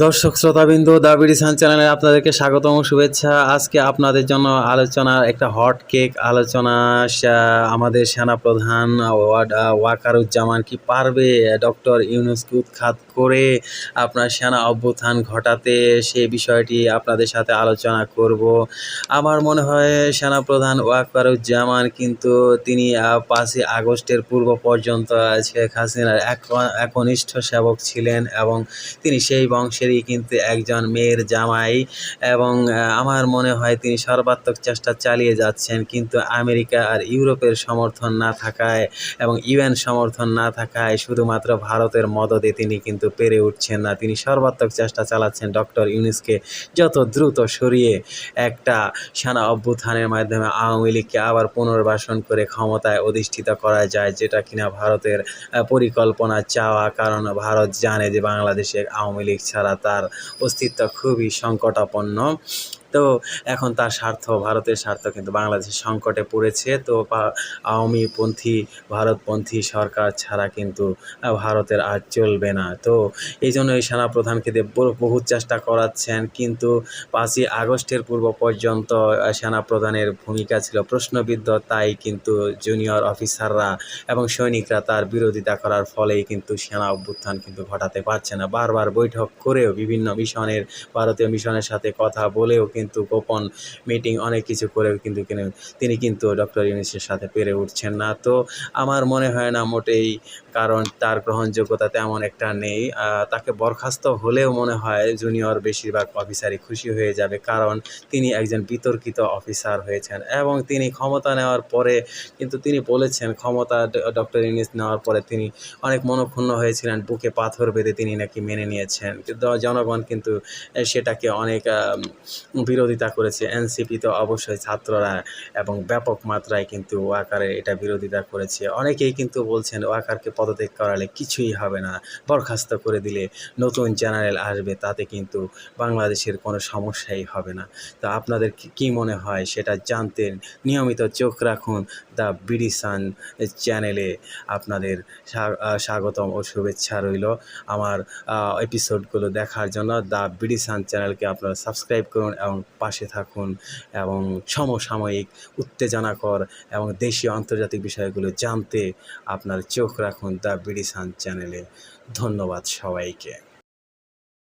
দর্শক শ্রোতাবিন্দু, দাবিড়ি সান চ্যানেলে আপনাদেরকে স্বাগতম, শুভেচ্ছা। আজকে আপনাদের জন্য আলোচনার একটা হট কেক আলোচনা আমাদের সেনাপ্রধান ওয়াকারুজ্জামান কি পারবে? ডক্টর ইউনুসকে উৎখাত করে আপনার সেনা অভ্যুত্থান ঘটাতে সে বিষয়টি আপনাদের সাথে আলোচনা করব। আমার মনে হয় সেনাপ্রধান ওয়াকারুজ্জামান কিন্তু তিনি পাঁচই আগস্টের পূর্ব পর্যন্ত শেখ হাসিনার এক- একনিষ্ঠ সেবক ছিলেন এবং তিনি সেই বংশেরই কিন্তু একজন মেয়ের জামাই এবং আমার মনে হয় তিনি সর্বাত্মক চেষ্টা চালিয়ে যাচ্ছেন। কিন্তু আমেরিকা আর ইউরোপের সমর্থন না থাকায় এবং ইউএন সমর্থন না থাকায় শুধুমাত্র ভারতের মদদে তিনি কিন্তু পেরে উঠছেন না। তিনি সর্বাত্মক চেষ্টা চালাচ্ছেন ডক্টর ইউনুসকে যত দ্রুত সরিয়ে একটা সেনা অভ্যুত্থানের মাধ্যমে আওয়ামী লীগকে আবার পুনর্বাসন করে ক্ষমতায় অধিষ্ঠিত করা যায়, যেটা কিনা ভারতের পরিকল্পনা চাওয়া। কারণ ভারত জানে যে বাংলাদেশে আওয়ামী লীগ ছাড়া তার অস্তিত্ব খুবই সংকটাপন্ন। তো এখন তার স্বার্থ, ভারতের স্বার্থ কিন্তু বাংলাদেশের সংকটে পড়েছে। তো আওয়ামীপন্থী ভারতপন্থী সরকার ছাড়া কিন্তু ভারতের আর চলবে না। তো এই জন্য এই সেনাপ্রধানকে দিয়ে বহু চেষ্টা করাচ্ছেন। কিন্তু পাঁচই আগস্টের পূর্ব পর্যন্ত সেনাপ্রধানের ভূমিকা ছিল প্রশ্নবিদ্ধ। তাই কিন্তু জুনিয়র অফিসাররা এবং সৈনিকরা তার বিরোধিতা করার ফলেই কিন্তু সেনা অভ্যুত্থান কিন্তু ঘটাতে পারছে না। বারবার বৈঠক করেও বিভিন্ন মিশনের, ভারতীয় মিশনের সাথে কথা বলেও কিন্তু গোপন মিটিং অনেক কিছু করেও কিন্তু কিনে- তিনি কিন্তু ডক্টর ইউনিসের সাথে পেরে উঠছেন না। তো আমার মনে হয় না মোটেই, কারণ তার গ্রহণযোগ্যতা তেমন একটা নেই। তাকে বরখাস্ত হলেও মনে হয় জুনিয়র বেশিরভাগ অফিসারই খুশি হয়ে যাবে, কারণ তিনি একজন বিতর্কিত অফিসার হয়েছেন এবং তিনি ক্ষমতা নেওয়ার পরে কিন্তু তিনি বলেছেন, ক্ষমতা ডক্টর ইউনিস নেওয়ার পরে তিনি অনেক মনক্ষুণ্ণ হয়েছিলেন, বুকে পাথর বেঁধে তিনি নাকি মেনে নিয়েছেন। কিন্তু জনগণ কিন্তু সেটাকে অনেক বিরোধিতা করেছে এনসিপি তো অবশ্যই ছাত্ররা এবং ব্যাপক মাত্রায় কিন্তু ওয়াকারের এটা বিরোধিতা করেছে। অনেকেই কিন্তু বলছেন ওয়াকারকে পদত্যাগ করালে কিছুই হবে না, বরখাস্ত করে দিলে নতুন জেনারেল আসবে, তাতে কিন্তু বাংলাদেশের কোনো সমস্যাই হবে না। তা আপনাদের কি- মনে হয় সেটা জানতে নিয়মিত চোখ রাখুন দ্য বিডিসান চ্যানেলে। আপনাদের স্বাগতম ও শুভেচ্ছা রইল। আমার এপিসোডগুলো দেখার জন্য দ্য বিডিসান চ্যানেলকে আপনারা সাবস্ক্রাইব করুন এবং পাশে থাকুন এবং সমসাময়িক উত্তেজনাকর এবং দেশীয় আন্তর্জাতিক বিষয়গুলো জানতে আপনার চোখ রাখুন দ্য বিডিসান চ্যানেলে। ধন্যবাদ সবাইকে।